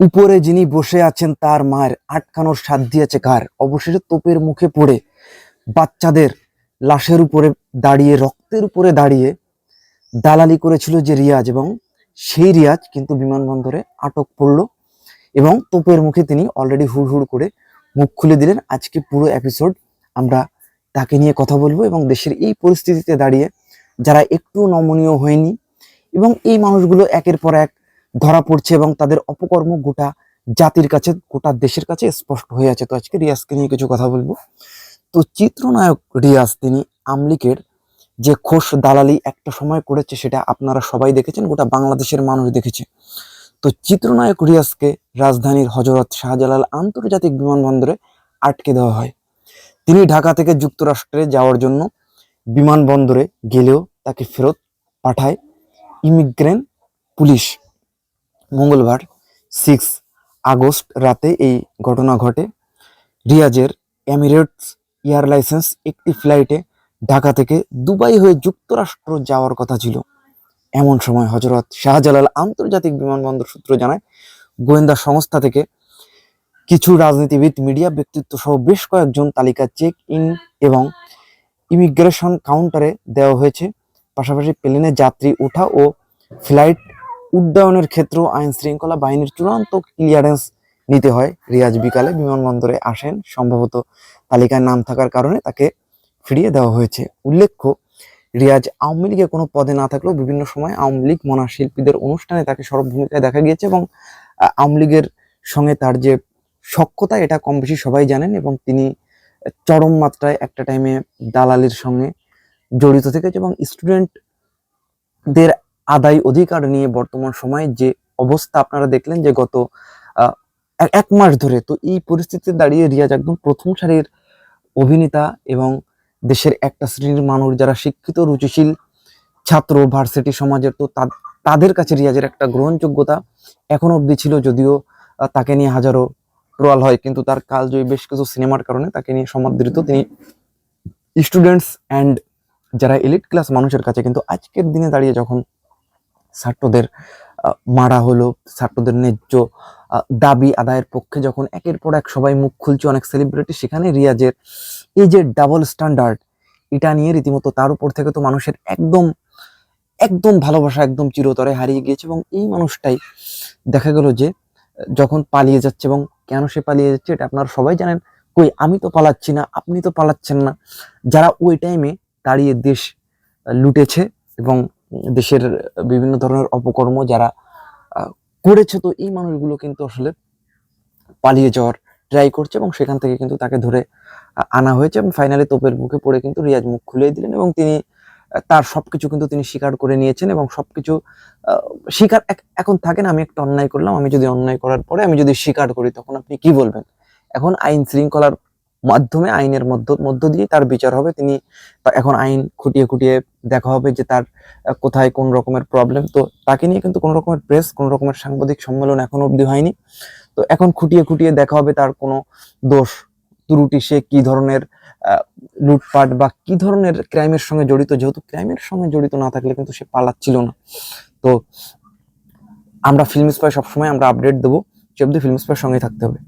উপরে যিনি বসে আছেন, তার মায়ের আটকানোর সাথ দিয়েছে কার অবশেষে তোপের মুখে পড়ে বাচ্চাদের লাশের উপরে দাঁড়িয়ে, রক্তের উপরে দাঁড়িয়ে দালালি করেছিল যে রিয়াজ এবং সেই রিয়াজ কিন্তু বিমানবন্দরে আটক পড়ল এবং তোপের মুখে তিনি অলরেডি হুড় হুড় করে মুখ খুলে দিলেন। আজকে পুরো এপিসোড আমরা তাকে নিয়ে কথা বলব এবং দেশের এই পরিস্থিতিতে দাঁড়িয়ে যারা একটু নমনীয় হয়নি এবং এই মানুষগুলো একের পর এক ধরা পড়ছে এবং তাদের অপকর্ম গোটা জাতির কাছে, গোটা দেশের কাছে স্পষ্ট হয়ে আছে। তো আজকে রিয়াজকে নিয়ে কিছু কথা বলব। তো চিত্রনায়ক রিয়াজ, তিনি আমলিকের যে খোশ দালালি একটা সময় করেছে, সেটা আপনারা সবাই দেখেছেন, গোটা বাংলাদেশের মানুষ দেখেছে। তো চিত্রনায়ক রিয়াজকে রাজধানীর হজরত শাহজালাল আন্তর্জাতিক বিমানবন্দরে আটকে দেওয়া হয়। তিনি ঢাকা থেকে যুক্তরাষ্ট্রে যাওয়ার জন্য বিমানবন্দরে গেলেও তাকে ফেরত পাঠায় ইমিগ্রেন্ট পুলিশ। মঙ্গলবার সিক্স আগস্ট রাতে এই ঘটনা ঘটে। রিয়াজের এমিরেটস এয়ার লাইসেন্স একটি ফ্লাইটে ঢাকা থেকে দুবাই হয়ে যুক্তরাষ্ট্র যাওয়ার কথা ছিল। এমন সময় হজরত শাহজালাল আন্তর্জাতিক বিমানবন্দর সূত্র জানায়, গোয়েন্দা সংস্থা থেকে কিছু রাজনীতিবিদ, মিডিয়া ব্যক্তিত্ব সহ বেশ কয়েকজন তালিকা চেক ইন এবং ইমিগ্রেশন কাউন্টারে দেওয়া হয়েছে। পাশাপাশি প্লেনে যাত্রী ওঠা ও ফ্লাইট উড্ডয়নের ক্ষেত্রেও আইন শৃঙ্খলা বাহিনীর চূড়ান্ত ক্লিয়ারেন্স নিতে হয়। রিয়াজ বিকালে বিমানবন্দরে আসেন। সম্ভবত তালিকায় নাম থাকার কারণে তাকে ফিরিয়ে দেওয়া হয়েছে। উল্লেখ্য, রিয়াজ আওয়ামী লীগে কোনো পদে না থাকলেও বিভিন্ন সময় আওয়ামী লীগ মনা শিল্পীদের অনুষ্ঠানে তাকে সরব ভূমিকায় দেখা গিয়েছে এবং আওয়ামী লীগের সঙ্গে তার যে সক্ষতা এটা কম বেশি সবাই জানেন এবং তিনি চরম মাত্রায় একটা টাইমে দালালির সঙ্গে জড়িত থেকেছে এবং স্টুডেন্টদের আদায় অধিকার নিয়ে বর্তমান সময়ে যে অবস্থা আপনারা দেখলেন যে গত এক- মাস ধরে, তো এই পরিস্থিতিতে দাঁড়িয়ে রিয়াজ একদম প্রথম সারির অভিনেতা এবং দেশের একটা শ্রেণির মানুষ যারা শিক্ষিত, রুচিশীল ছাত্র ভার্সিটি সমাজের, তো তাদের কাছে রিয়াজের একটা গ্রহণযোগ্যতা এখন অবধি ছিল যদিও তাকে নিয়ে হাজারো ট্রোয়াল হয়, কিন্তু তার কালজয়ী বেশ কিছু সিনেমার কারণে তাকে নিয়ে সমাদৃত তিনি স্টুডেন্টস অ্যান্ড যারা এলিট ক্লাস মানুষের কাছে, কিন্তু আজকের দিনে দাঁড়িয়ে যখন ছাত্রদের মারা হলো, ছাত্রদের ন্যায্য দাবি আদায়ের পক্ষে যখন একের পর এক সবাই মুখ খুলছে, অনেক সেলিব্রিটি সেখানে রিয়াজের এই যে ডাবল স্ট্যান্ডার্ড এটা নিয়ে রীতিমতো তার উপর থেকে তো মানুষের একদম একদম ভালোবাসা একদম চিরতরে হারিয়ে গিয়েছে এবং এই মানুষটাই দেখা গেল যে, যখন পালিয়ে যাচ্ছে এবং কেন সে পালিয়ে যাচ্ছে এটা আপনারা সবাই জানেন। কই, আমি তো পালাচ্ছি না, আপনি তো পালাচ্ছেন না। যারা ওই টাইমে দাঁড়িয়ে দেশ লুটেছে এবং দেশের বিভিন্ন ধরনের অপকর্ম যারা করেছে তো এই মানুষগুলো কিন্তু আসলে পালিয়ে যাওয়ার ট্রাই করছে এবং সেখান থেকে কিন্তু তাকে ধরে আনা হয়েছে এবং ফাইনালি তোপের মুখে পড়ে কিন্তু রিয়াজ মুখ খুলে দিলেন এবং তিনি তার সবকিছু কিন্তু তিনি স্বীকার করে নিয়েছেন এবং সবকিছু আহ, স্বীকার এখন থাকেন আমি একটা অন্যায় করলাম আমি যদি অন্যায় করার পরে আমি যদি স্বীকার করি তখন আপনি কি বলবেন? এখন আইন শৃঙ্খলার মাধ্যমে আইনের মধ্য মধ্য দিয়ে তার বিচার হবে। তিনি এখন আইন খুঁটিয়ে খুঁটিয়ে দেখা হবে যে তার কোথায় কোন রকমের প্রবলেম তো তাকে নিয়ে কিন্তু কোনো রকমের প্রেস কোনো রকমের সাংবাদিক সম্মেলন এখন অবধি হয়নি। তো এখন খুঁটিয়ে খুঁটিয়ে দেখা হবে তার কোনো দোষ, ত্রুটি, সে কি ধরনের লুটপাট বা কি ধরনের ক্রাইমের সঙ্গে জড়িত। যেহেতু ক্রাইমের সঙ্গে জড়িত না থাকলে কিন্তু সে পালাচ্ছিল না। তো আমরা ফিল্ম স্পাই সবসময় আমরা আপডেট দেবো। সে অব্দি ফিল্ম স্পাইয়ের সঙ্গে থাকতে হবে।